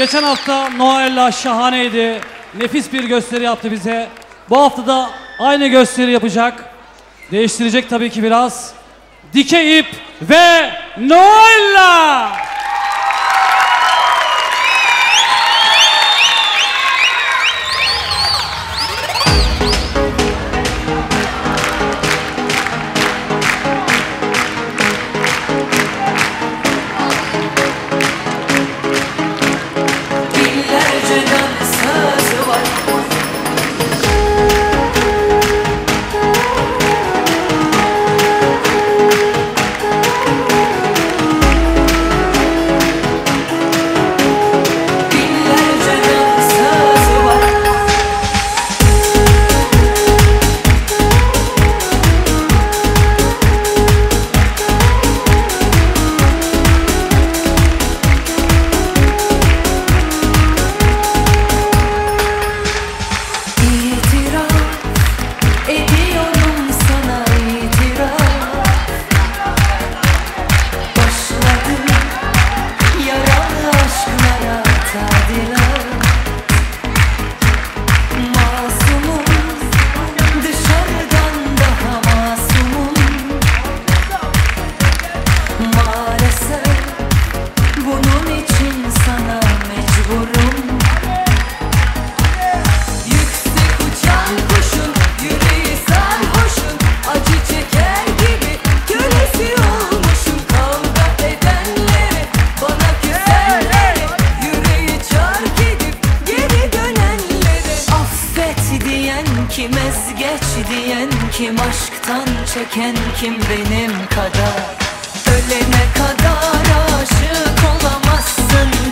Geçen hafta Noel'la şahaneydi. Nefis bir gösteri yaptı bize. Bu hafta da aynı gösteri yapacak. Değiştirecek tabii ki biraz. Dike ip ve Noel'la. kim ezgeç diyen kim aşktan çeken kim benim kadar? Ölene kadar aşık olamazsın.